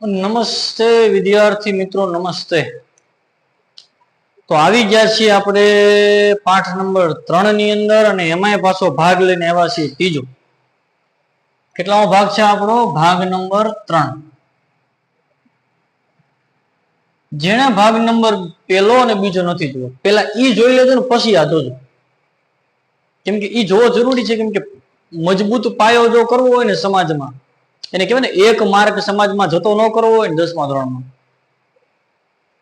નમસ્તે વિદ્યાર્થી મિત્રો, નમસ્તે. તો આવી ગયા છીએ આપણે પાઠ નંબર ત્રણની અંદર અને એમાંય પાછો ભાગ લઈને આવ્યા છીએ ત્રીજો. કેટલામો ભાગ છે આપણો? ભાગ નંબર ત્રણ. જેણે ભાગ નંબર પેલો અને બીજો નથી જોયો. પેલા ઈ જોઈ લેજો ને પછી આ જોજો. કેમ કે ઈ જોવો જરૂરી છે, કેમ કે મજબૂત પાયો જો કરવો હોય ને સમાજમાં એને કહેવાય ને, એક માર્ક સમાજમાં જતો ન કરવો હોય ને દસમા ધોરણમાં.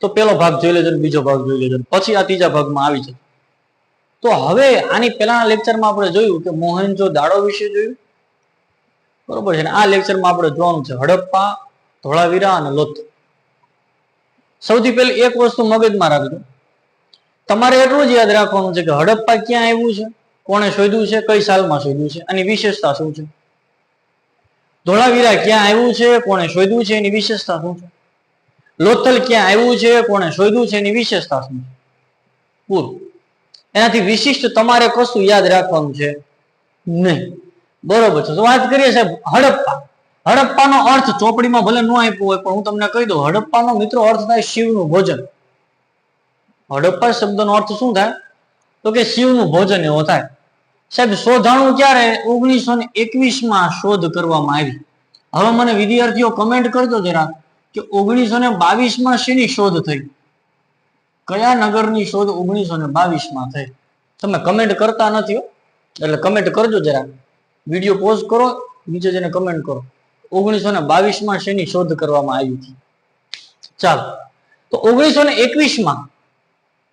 તો પેલો ભાગ જોઈ લેજો બીજો ભાગ જોઈ લેજો પછી આ ત્રીજા ભાગમાં આવી જશે. તો હવે આની પહેલાના લેક્ચરમાં આપણે જોયું કે મોહનજો દાડો વિશે જોયું? બરોબર છે આ લેક્ચરમાં આપણે જોવાનું છે હડપ્પા, ધોળાવીરા અને લોથ સૌથી પહેલી એક વસ્તુ મગજમાં રાખજો. તમારે એટલું જ યાદ રાખવાનું છે કે હડપ્પા ક્યાં આવ્યું છે, કોણે શોધ્યું છે, કઈ સાલમાં શોધ્યું છે, આની વિશેષતા શું છે? ધોળાવીરા ક્યાં આવ્યું છે, કોણે શોધ્યું છે એની વિશેષતા શું છે? લોથલ ક્યાં આવ્યું છે, કોણે શોધ્યું છે એની વિશેષતા શું છે? પૂરું. એનાથી વિશિષ્ટ તમારે કશું યાદ રાખવાનું છે નહીં. બરોબર છે. તો વાત કરીએ સાહેબ, હડપ્પા. હડપ્પાનો અર્થ ચોપડીમાં ભલે ન આપ્યો હોય, પણ હું તમને કહી દઉં, હડપ્પાનો મિત્રો અર્થ થાય શિવનું ભોજન. હડપ્પા શબ્દનો અર્થ શું થાય? તો કે શિવનું ભોજન એવો થાય. સાહેબ શોધાણું ક્યારે? ઓગણીસો ને એકવીસમાં શોધ કરવામાં આવી. હવે મને વિદ્યાર્થીઓ કમેન્ટ કરજો જરા કે ઓગણીસો ને બાવીસમાં શેની શોધ થઈ? કયા નગરની શોધ ઓગણીસો ને બાવીસમાં થઈ? તમે કમેન્ટ કરતા નથી એટલે કમેન્ટ કરજો જરા. વીડિયો પોઝ કરો, નીચે જઈને કમેન્ટ કરો. ઓગણીસો ને બાવીસમાં શેની શોધ કરવામાં આવી હતી? ચાલો. તો ઓગણીસો ને એકવીસમાં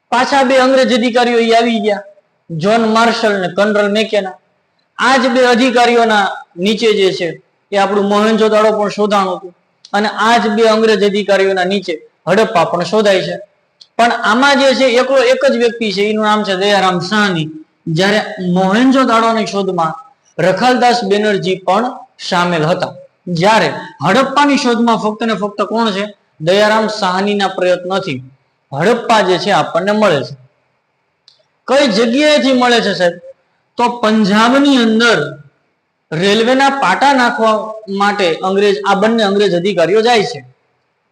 પાછા બે અંગ્રેજ અધિકારીઓ આવી ગયા. જોન માર્શલ ને કર્નલ મેકેના આ જ બે અધિકારીઓના નીચે જે છે, એ આપણું મોહેન્જોદાડો પણ શોધાણું હતું. અને આ જ બે અંગ્રેજ અધિકારીઓના નીચે હડપ્પા પણ શોધાય છે. પણ આમાં જે છે એકલો એક જ વ્યક્તિ છે, એનું નામ છે દયારામ સાહની. જ્યારે મોહેન્જો દાડોની શોધમાં રખાલદાસ બેનર્જી પણ સામેલ હતા. જ્યારે હડપ્પાની શોધમાં ફક્ત ને ફક્ત કોણ છે? દયારામ સાહનીના પ્રયત્નોથી હડપ્પા જે છે, આપણને મળે છે. કઈ જગ્યાએથી મળે છે સાહેબ? તો પંજાબની અંદર રેલવેના પાટા નાખવા માટે અંગ્રેજ, આ બંને અંગ્રેજ અધિકારીઓ જાય છે.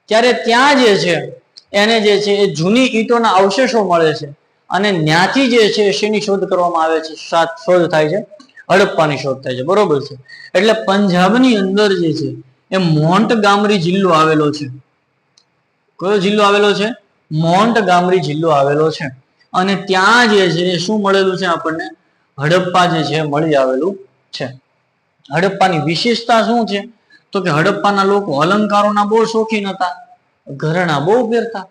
ત્યારે ત્યાં જે છે, એને જે છે એ જૂની ઈંટોના અવશેષો મળે છે. અને ત્યાંથી જે છે શેની શોધ કરવામાં આવે છે? સાત શોધ થાય છે? હડપ્પાની શોધ થાય છે. બરોબર છે. એટલે પંજાબની અંદર જે છે એ મોન્ટ ગામરી જિલ્લો આવેલો છે. કયો જિલ્લો આવેલો છે? મોન્ટ ગામરી જિલ્લો આવેલો છે. અને ત્યાં જે છે, શું મળેલું છે આપણને? હડપ્પા જે છે, મળી આવેલું છે. હડપ્પાની વિશેષતા શું છે? તો કે હડપ્પાના લોકો અલંકારોના બહુ શોખીન હતા. ઘરેણા બહુ પહેરતા.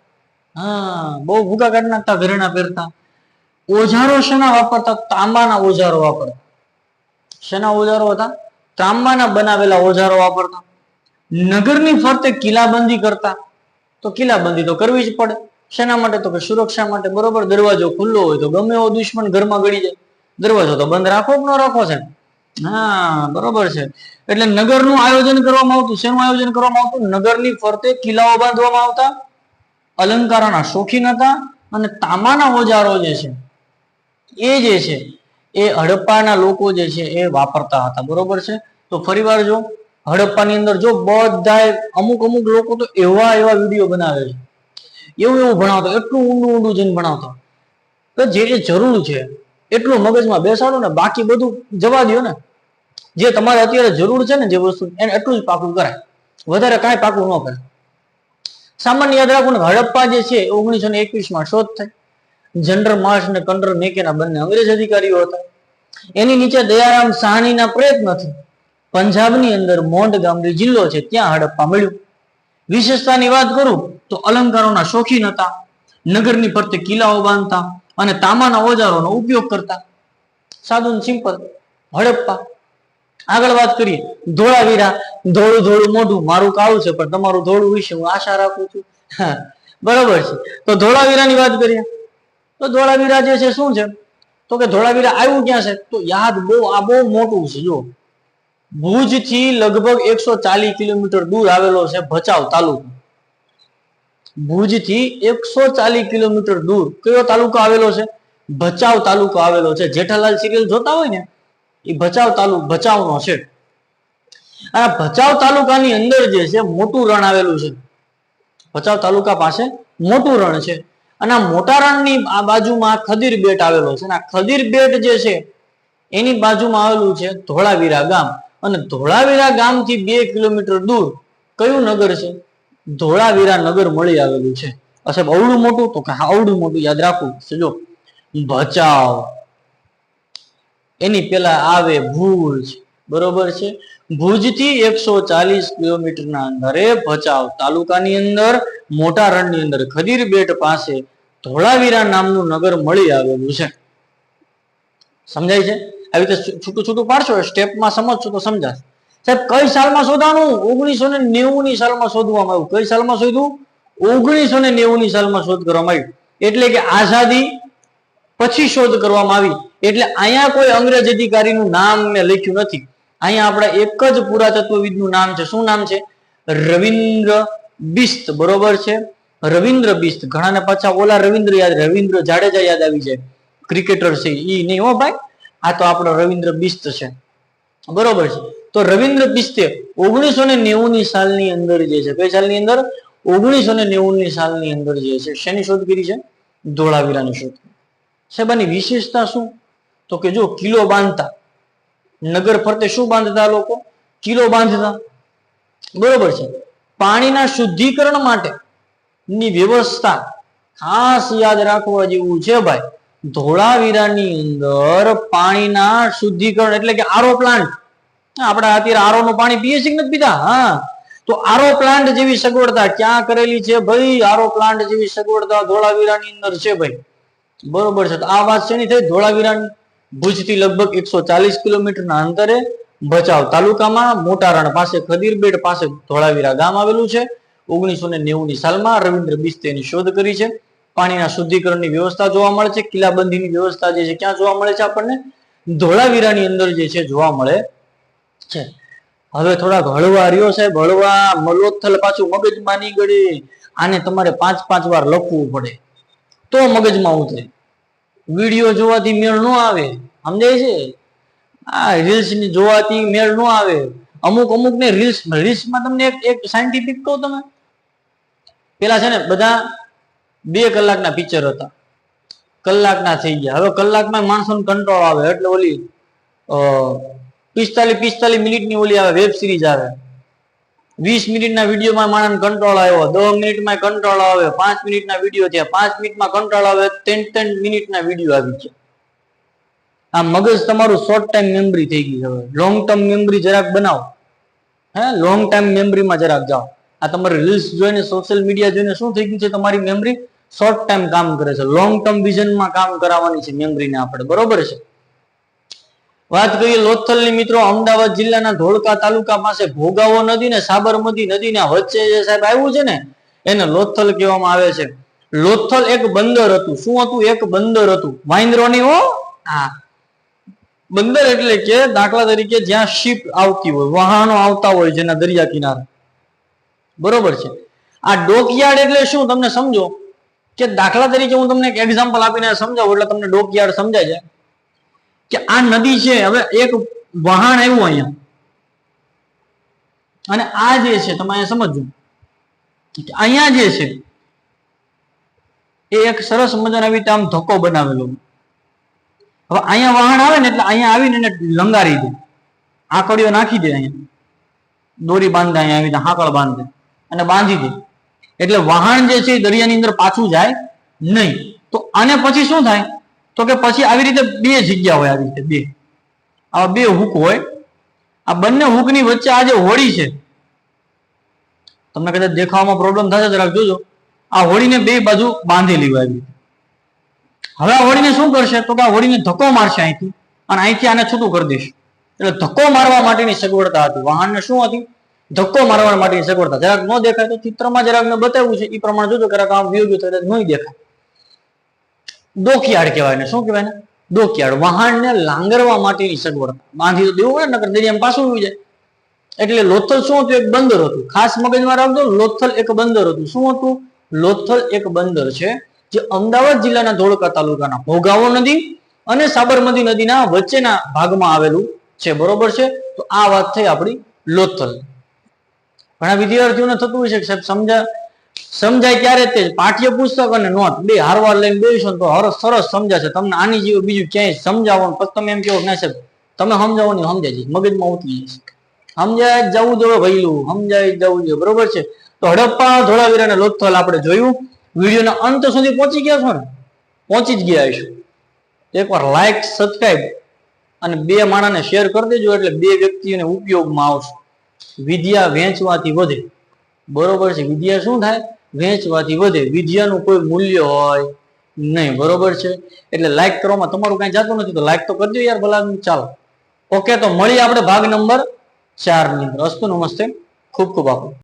હા, બહુ ભૂગા કાઢી નાખતા, ઘરેણા પહેરતા. ઓજારો શેના વાપરતા? તાંબાના ઓજારો વાપરતા. શેના ઓજારો હતા? તાંબાના બનાવેલા ઓજારો વાપરતા. નગરની ફરતે કિલ્લાબંધી કરતા. તો કિલ્લાબંધી તો કરવી જ પડે. શેના માટે? તો કે સુરક્ષા માટે. બરોબર, દરવાજો ખુલ્લો હોય તો ગમે એવો દુશ્મન ઘરમાં ગળી જાય. દરવાજો તો બંધ રાખો કે ન રાખો છે? હા, બરોબર છે. એટલે નગરનું આયોજન કરવામાં આવતું. શેનું આયોજન કરવામાં આવતું? નગરની ફરતે કિલ્લાઓ બાંધવામાં આવતા, અલંકારોના શોખીન હતા અને તાંબાના ઓજારો જે છે, એ જે છે, એ હડપ્પાના લોકો જે છે, એ વાપરતા હતા. બરોબર છે? તો ફરીવાર જો, હડપ્પાની અંદર જો બધાય અમુક અમુક લોકો તો એવા એવા વીડિયો બનાવે છે. એવું એવું ભણાવતો, એટલું ઊંડું ઊંડું જઈને ભણાવતો. તો જે જરૂર છે, એટલું મગજમાં બેસાડો ને બાકી બધું જવા દો ને. જે તમારે અત્યારે જરૂર છે ને જે વસ્તુ, એને એટલું જ પાકું કરાય. વધારે કાંઈ પાકું ન કરે સામાન્ય યાદ રાખવું ને, હડપ્પા જે છે ઓગણીસો ને એકવીસમાં શોધ થઈ. જનરલ માર્શ અને કંડર મેકેના બંને અંગ્રેજ અધિકારીઓ હતા. એની નીચે દયારામ સાહનીના પ્રયત્નથી પંજાબની અંદર મોન્ડ ગામડી જિલ્લો છે, ત્યાં હડપ્પા મળ્યું. વિશેષતાની વાત કરું તો અલંકારોના શોખીન હતા, નગરની ફરતે કિલ્લાઓ બાંધતા અને તામાના ઓજારોનો ઉપયોગ કરતા. સાદું સિમ્પલ, હડપ્પા. આગળ વાત કરીએ, ધોળાવીરા, ધોળું ધોળું મોઢું. મારું કાળું છે, પણ તમારું ધોળું વિશે હું આશા રાખું છું. બરોબર છે. તો ધોળાવીરાની વાત કરીએ. તો ધોળાવીરા જે છે, શું છે? તો કે ધોળાવીરા આવ્યું ક્યાં છે? તો યાદ બહુ, આ બહુ મોટું છે જો ભુજથી લગભગ એકસો ચાલીસ કિલોમીટર દૂર આવેલો છે ભચાઉ તાલુકો. ભુજથી એકસો ચાલીસ કિલોમીટર દૂર કયો તાલુકો આવેલો છે? ભચાઉ તાલુકો આવેલો છે. જેઠાલાલ સિરિયલ જોતા હોય ને, એ ભચાઉ તાલુકો ભચાઉ નો છે. આ ભચાઉ તાલુકાની અંદર જે છે, મોટું રણ આવેલું છે. ભચાઉ તાલુકા પાસે મોટું રણ છે. અને મોટા રણની આ બાજુમાં ખદીર બેટ આવેલો છે. અને આ ખદીર બેટ જે છે, એની બાજુમાં આવેલું છે ધોળાવીરા ગામ. અને ધોળાવીરા ગામથી બે કિલોમીટર દૂર કયું નગર છે? ધોળાવીરા નગર મળી આવેલું છે. અચ્છા અવડું મોટું તો કે હા અવડું મોટું યાદ રાખવું જો. ભચાઉ. એની પેલા આવે ભુજ, બરોબર છે? ભુજથી એકસો ચાલીસ કિલોમીટરના અંતરે ભચાઉ તાલુકાની અંદર, મોટા રણની અંદર ખદીર બેટ પાસે ધોળાવીરા નામનું નગર મળી આવેલું છે. સમજાય છે? આવી રીતે છૂટું છૂટું પાડશો, સ્ટેપમાં સમજશો તો સમજાશે. સાહેબ, કઈ સાલમાં શોધાણું? ઓગણીસો ને નેવું ની સાલમાં શોધવામાં આવ્યું. કઈ સાલમાં શોધ્યું? ઓગણીસો ને નેવું ની સાલમાં શોધ કરવામાં આવ્યું. એટલે કે આઝાદી પછી શોધ કરવામાં આવી. એટલે અહીંયા કોઈ અંગ્રેજ અધિકારીનું નામ મેં લખ્યું નથી. અહીંયા આપણા એક જ પુરાતત્વવિદનું નામ છે. શું નામ છે? રવિન્દ્ર બિસ્ત. બરોબર છે? રવિન્દ્ર બિસ્ત. ઘણાને પાછા ઓલા રવિન્દ્ર યાદ, રવિન્દ્ર જાડેજા યાદ આવી જાય. ક્રિકેટર છે એ નહીં હો ભાઈ? આ તો આપણો રવિન્દ્ર બિસ્ત છે. બરોબર છે. તો રવિન્દ્ર પિસ્તે ઓગણીસો ને નેવું ની સાલની અંદર જે છે, કઈ સાલની અંદર? ઓગણીસો ને નેવું ની સાલની અંદર જે છે, શેની શોધ કરી છે? ધોળાવીરાની શોધ સાહેબ, આની વિશેષતા શું? તો કે જો કિલ્લો બાંધતા, નગર ફરતે શું બાંધતા લોકો? કિલ્લો બાંધતા. બરોબર છે. પાણીના શુદ્ધિકરણ માટે ની વ્યવસ્થા ખાસ યાદ રાખવા જેવું છે ભાઈ. ધોળાવીરાની અંદર પાણીના શુદ્ધિકરણ એટલે કે આરો પ્લાન્ટ. આપણે અત્યારે આરો નું પાણી પીએ છીએ નથી પીતા? હા. તો આરો પ્લાન્ટ જેવી સગવડતા ક્યાં કરેલી છે ભાઈ? આરો પ્લાન્ટ જેવી સગવડતા ધોળાવીરાની અંદર છે ભાઈ. બરોબર છે. આ વાત શેની થઈ? ધોળાવીરા ભુજથી લગભગ એકસો ચાલીસ કિલોમીટરના અંતરે ભચાઉ તાલુકામાં મોટા રણ પાસે ખદીરબેટ પાસે ધોળાવીરા ગામ આવેલું છે. ઓગણીસો ને નેવું ની સાલમાં રવિન્દ્ર બિસ્તે એની શોધ કરી છે. પાણીના શુદ્ધિકરણની વ્યવસ્થા જોવા મળે છે. કિલ્લાબંધીની વ્યવસ્થા જે છે ક્યાં જોવા મળે છે આપણને? ધોળાવીરાની અંદર જે છે જોવા મળે છે. હવે થોડાક હળવા રહ્યો છે. હળવા મલોથલ પાછું મગજમાં નહીં ગળી. આને તમારે પાંચ પાંચ વાર લખવું પડે. તો મગજમાં ઉતરે. વીડિયો જોવાથી મેળ ન આવે. સમજાય છે? આ રીલ્સની જોવાથી મેળ ન આવે. અમુક અમુક ને રીલ્સ, રીલ્સમાં તમને એક સાયન્ટિફિક કહો તમે. પેલા છે ને બધા બે કલાકના પિક્ચર હતા. કલાકના થઈ ગયા. હવે કલાકમાં માણસોને કંટ્રોલ આવે. એટલે ઓલી પિસ્તાલીસ પિસ્તાલીસ મિનિટની ઓલી આવે વેબ સિરીઝ આવે. વીસ મિનિટના વિડીયોમાં માણસ કંટ્રોલ આવ્યો. દસ મિનિટમાં કંટ્રોલ આવે, પાંચ મિનિટના વીડિયો થયા. પાંચ મિનિટમાં કંટ્રોલ આવે, ત્રણ ત્રણ મિનિટના વીડિયો આવી છે આ મગજ તમારું શોર્ટ ટાઈમ મેમરી થઈ ગઈ હવે. લોંગ ટર્મ મેમરી જરાક બનાવો. હે? લોંગ ટાઈમ મેમરીમાં જરાક જાઓ. આ તમારે રીલ્સ જોઈને સોશિયલ મીડિયા જોઈને શું થઈ ગયું છે તમારી મેમરી શોર્ટ ટાઈમ કામ કરે છે. લોંગ ટર્મ વિઝનમાં કામ કરાવવાની છે મેમરીને આપણે. બરોબર છે? વાત કરીએ લોથલની મિત્રો અમદાવાદ જિલ્લાના ધોળકા તાલુકા પાસે ભોગાવો નદી ને સાબરમતી નદીના વચ્ચે જે સાહેબ આવ્યું છે ને એને લોથલ કહેવામાં આવે છે. લોથલ એક બંદર હતું. શું હતું? એક બંદર હતું. વાંદરો ની હો? હા. બંદર એટલે કે દાખલા તરીકે જ્યાં શિપ આવતી હોય વાહનો આવતા હોય જેના દરિયા કિનારે. બરોબર છે. આ ડોકયાર્ડ એટલે શું? તમને સમજો કે દાખલા તરીકે હું તમને એક એક્ઝામ્પલ આપીને સમજાવું એટલે તમને ડોકયાર્ડ સમજાય જાય કે આ નદી છે, હવે એક વહાણ આવ્યું અહીંયા. અને આ જે છે, તમે સમજજો. અહીંયા જે છે, એ એક સરસ મજાના આવી આમ ધક્કો બનાવેલો. હવે અહીંયા વાહન આવે ને એટલે અહીંયા આવીને એને લંગારી દે. આકડીઓ નાખી દે અહીંયા. દોરી બાંધે અહીંયા આવી હાકળ બાંધે. અને બાંધી દે. એટલે વાહન જે છે એ દરિયાની અંદર પાછું જાય નહીં. તો આને પછી શું થાય? તો કે પછી આવી રીતે બે જગ્યા હોય આવી રીતે, બે. આવા બે હુક હોય. આ બંને હુકની વચ્ચે આ જે હોળી છે, તમને કદાચ દેખાવામાં પ્રોબ્લેમ થશે, જરાક જોજો. આ હોળીને બે બાજુ બાંધેલી લેવાય આવી હવે આ હોળીને શું કરશે? તો કે આ હોળીને ધક્કો મારશે અહીંથી અને અહીંથી આને છૂટું કરી દેશે. એટલે ધક્કો મારવા માટેની સગવડતા હતી. વાહનને શું હતી? ધક્કો મારવા માટેની સગવડતા. જરાક ન દેખાય તો ચિત્રમાં જરાક મેં બતાવ્યું છે. એ પ્રમાણે જોજો, જરાક આમ વ્યૂ ગયું નહીં દેખાય. ડોકયાર્ડ કહેવાય ને શું કહેવાય ને ડોકયાર્ડ વાહનને લાંગરવા માટેની સગવડ. બાંધી તો દેવું પડે નકર દરિયામાં પાછું આવી જાય. એટલે લોથલ શું હતું? એક બંદર હતું. ખાસ મગજમાં રાખજો, લોથલ એક બંદર હતું. શું હતું? લોથલ એક બંદર છે, જે અમદાવાદ જિલ્લાના ધોળકા તાલુકાના ભોગાવો નદી અને સાબરમતી નદીના વચ્ચેના ભાગમાં આવેલું છે. બરોબર છે? તો આ વાત થઈ આપણી લોથલ. ઘણા વિદ્યાર્થીઓને થતું હોય છે સાહેબ, સમજા સમજાય ક્યારે તે પાઠ્ય પુસ્તક અને નોટ બે હારવાર લઈને બેસો તો હરસ સરસ સમજાશે તમને આની જેવું બીજું ક્યાંય સમજાવવાનું પછી તમે એમ કહો ના સાહેબ, તમે સમજાવો ને સમજાય છે મગજમાં ઉતરી જશે સમજાય જવું જોઈએ ભયલું સમજાય જવું જોઈએ. બરોબર છે? તો હડપ્પા, ધોળાવીરા અને લોથલ આપણે જોયું. વિડીયોના અંત સુધી પહોંચી ગયા છો ને? પહોંચી જ ગયા છું એકવાર લાઈક સબસ્ક્રાઈબ અને બે માણાને શેર કરી દેજો એટલે બે વ્યક્તિઓને ઉપયોગમાં આવશે. વિદ્યા વેચવાથી વધે. બરોબર છે? વિદ્યા શું થાય? વેચવાથી વધે, વિદ્યાનું કોઈ મૂલ્ય હોય નહીં, બરોબર છે? એટલે લાઈક કરવામાં તમારું કઈ જાતું નથી, તો લાઈક તો કરજો યાર ભલા, ચાલો. ઓકે તો મળીએ આપણે ભાગ નંબર ચારની અંદર. અસ્તુ, નમસ્તે. ખૂબ ખૂબ આભાર.